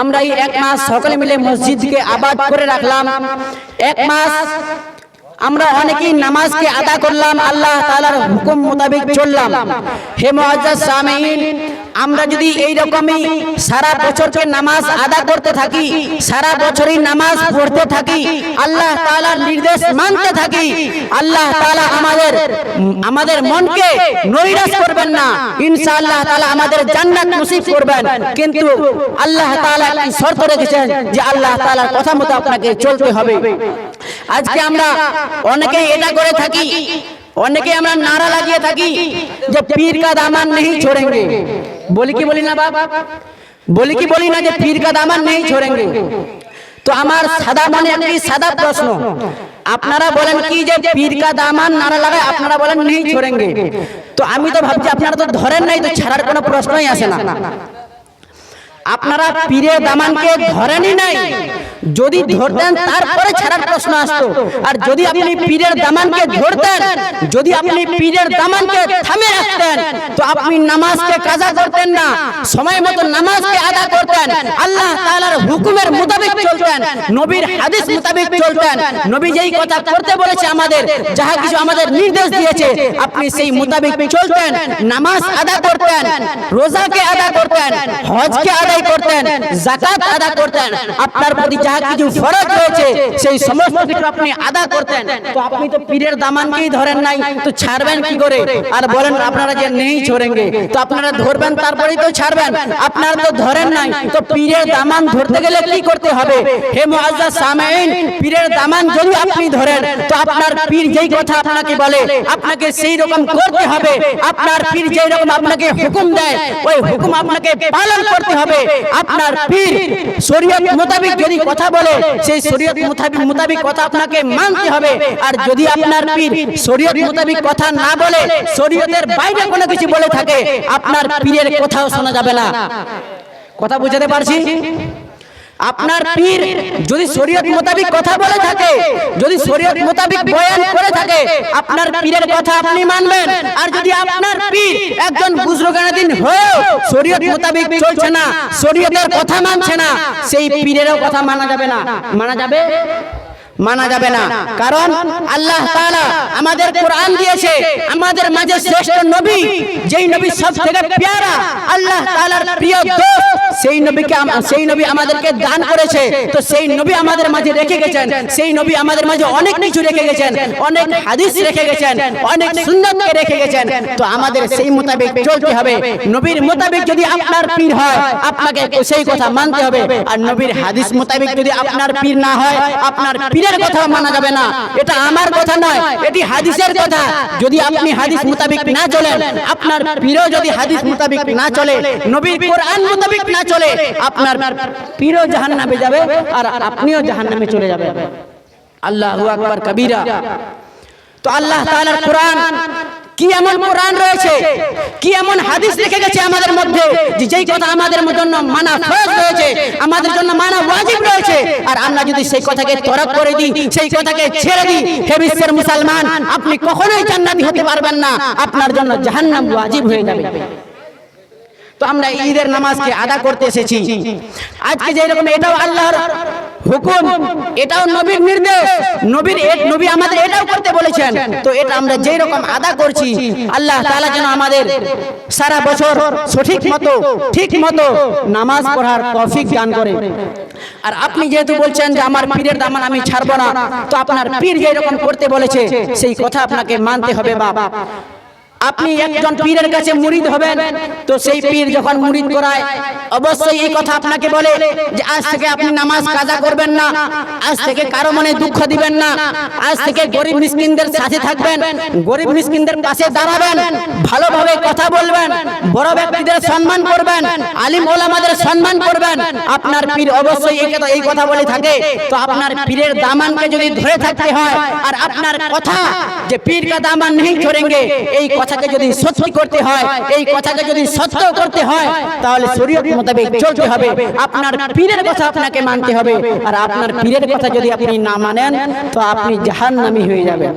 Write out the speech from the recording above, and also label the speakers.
Speaker 1: আমরা এই এক মাস সকলে মিলে মসজিদকে আবাদ করে রাখলাম। এক মাস আমরা অনেকেই নামাজকে আদা করলাম আল্লাহ তাআলার হুকুম মোতাবেক চললাম। হে মুআজ্জাজ সামিন আমরা যদি এই রকমই সারা বছরকে নামাজ আদা করতে থাকি সারা বছরই নামাজ পড়তে থাকি আল্লাহ তাআলার নির্দেশ মানতে থাকি আল্লাহ তাআলা আমাদের আমাদের মনকে নৈরাশ করবেন না ইনশাআল্লাহ তাআলা আমাদের জান্নাত নসিব করবেন। কিন্তু আল্লাহ তাআলা একটি শর্ত রেখেছেন যে আল্লাহ তাআলার কথা মতো আপনাকে চলতে হবে। আজকে আমরা অনেকে এটা করে থাকি অনেকে আমরা নারা লাগিয়ে থাকি যে পীর কাদ আমার নেই ছোড়েঙ্গে। বলি কি বলি না বাবা বলি কি বলি না যে পীর কাদ দামান নেই ছোড়েঙ্গে? তো আমার সাদা মানে একটি সাদা প্রশ্ন। আপনারা বলেন কি যে পীর কাদ দামান নারা লাগায় আপনারা বলেন নেই ছোড়েঙ্গে। তো আমি তো ভাবছি আপনারা তো ধরেন নাই তো ছাড়ার কোনো প্রশ্নই আসে না। আপনারা পীরে দামানকে ধরেনই নাই। যদি ধরতেন, তারপরে ছাড়ার প্রশ্ন আসতো। আর যদি আপনি পীরের দামানকে ধরতেন, যদি আপনি পীরের দামানকে থামে রাখতেন, তো আপনি নামাজকে কাজা করতেন না। সময় মতো নামাজকে আদা করতেন। আল্লাহ তাআলার হুকুমের মোতাবেক চলতেন। নবীর হাদিস মোতাবেক চলতেন। নবী যেই কথা করতে বলেছে আমাদের যাহা কিছু আমাদের নির্দেশ দিয়েছে আপনি সেই মোতাবেক চলতেন নামাজ আদা করতেন রোজাকে আদা করতেন হজকে আদায় করতেন জাকাত আদা করতেন আপনার প্রতি যাহা কিছু ফরজ রয়েছে সেই সমস্ত কিছু আপনি আদা করতেন। তো আপনি তো পীরের দামানকেই ধরেন নাই? তো ছাড়বেন কি করে? আর বলেন আপনারা যে নেই ছোড়েঙ্গে তো আপনারা ধরবেন তারপরেই তো ছাড়বেন। আপনারা তো ধরেন নাই তো পীরের দামান ধরতে গেলে কি করতে হবে? হে মুআজ্জাজ সামাইন পীরের দামান যদি আপনি ধরেন, তো আপনার পীর যেই কথা আপনাকে বলে, আপনাকে সেই রকম করতে হবে। আপনার পীর যেই রকম আপনাকে হুকুম দেয়, ওই হুকুম আপনাকে পালন করতে হবে। আপনার পীর শরীয়ত মোতাবেক যদি কথা বলে, সেই শরীয়ত মোতাবেক মোতাবেক কথা আপনাকে মানতে হবে। আর যদি আপনার পীর শরীয়ত মোতাবেক কথা না বলে, শরীয়তের বাইরে কোনো কিছু বলে থাকে, আপনার পীরের কথাও শোনা যাবে না। কথা বুঝাতে পারছি? আপনার পীর যদি শরীয়ত মোতাবিক কথা বলে থাকে যদি শরীয়ত মোতাবিক বয়ান করে থাকে আপনার পীরের কথা আপনি মানবেন। আর যদি আপনার পীর একজন বুজরুগানাদিন হয়েও শরীয়ত মোতাবিক চলছে না শরীয়তের কথা মানছে না সেই পীরেরও কথা মানা যাবে না। মানা যাবে? মানা যাবে না। কারণ আল্লাহ তাআলা আমাদের কোরআন দিয়েছে, আমাদের মাঝে শ্রেষ্ঠ নবী, যেই নবী সব থেকে প্যারা, আল্লাহ তাআলার প্রিয় দোস্ত সেই নবীকে সেই নবী আমাদেরকে দান করেছে। তো সেই নবী আমাদের মাঝে রেখে গেছেন, সেই নবী আমাদের মাঝে অনেক কিছু রেখে গেছেন, অনেক হাদিস রেখে গেছেন, অনেক সুন্নতকে রেখে গেছেন। তো আমাদের সেই মোতাবেক চলতে হবে। নবীর মোতাবেক যদি আপনার পীর হয়, আপনাকে সেই কথা মানতে হবে। আর নবীর হাদিস মোতাবেক যদি আপনার পীর না হয়, আপনার পীরের কথা মানা যাবে না। এটা আমার কথা নয়, এটি হাদিসের কথা। যদি আপনি হাদিস মোতাবেক না চলেন, আপনার পীরও যদি হাদিস মোতাবেক না চলে, নবীর কোরআন মোতাবেক না চলে, আপনার পীরও জাহান্নামে যাবে আর আপনিও জাহান্নামে চলে যাবে আল্লাহু আকবার, কবিরা। তো আল্লাহ তাআলার কোরআন কি এমন কোরআন রয়েছে? কি এমন হাদিস লিখে গেছে আমাদের মধ্যে যে যেই কথা আমাদের জন্য মানা ফরজ রয়েছে, আমাদের জন্য মানা ওয়াজিব রয়েছে? আর আমরা যদি সেই কথাকে তরক করে দিই, সেই কথাকে ছেড়ে দিই, হে বিশ্বের মুসলমান, আপনি কখনোই জান্নাতি হতে পারবেন না। আপনার জন্য জাহান্নাম ওয়াজিব হয়ে যাবে। তো আমরা ঈদের নামাজকে আদা করতে এসেছি। আজকে যে রকম এটাও আল্লাহর হুকুম, এটাও নবীর নির্দেশ, নবীর নবী আমাদের এটাও করতে বলেছেন। তো এটা আমরা যেই রকম আদা করছি, আল্লাহ তাআলা যেন আমাদের সারা বছর সঠিক মতো, ঠিক মতো নামাজ পড়ার তৌফিক দান করে। আর আপনি যেহেতু বলছেন যে আমার পীরের দামান আমি ছাড়বো না, তো আপনার পীর যেই রকম করতে বলেছে, সেই কথা আপনাকে মানতে হবে বাবা আপনি একজন পীরের কাছে মুরিদ হবেন তো সেই পীর যখন মুরিদ করায় অবশ্যই এই কথা আপনাকে বলে যে আজ থেকে আপনি নামাজ কাজা করবেন না আজ থেকে কারও মনে দুঃখ দিবেন না আজ থেকে গরিব মিসকিনদের সাথে থাকবেন গরিব মিসকিনদের পাশে দাঁড়াবেন ভালোভাবে কথা বলবেন বড় ব্যক্তিদের সম্মান করবেন আলিম ওলামাদের সম্মান করবেন আপনার পীর অবশ্যই এই কথা বলে থাকে তো আপনার পীরের দামানকে যদি ধরে থাকতে হয় আর আপনার কথা যে পীর কা দামান নেই ছড়েঙ্গে এই কথা কথাকে যদি সত্যি করতে হয়, এই কথাকে যদি সত্য করতে হয়, তাহলে শরীয়ত মোতাবেক চলতে হবে। আপনার পীরের কথা আপনাকে মানতে হবে। আর আপনার পীরের কথা যদি আপনি না মানেন, তো আপনি জাহান্নামী হয়ে যাবেন।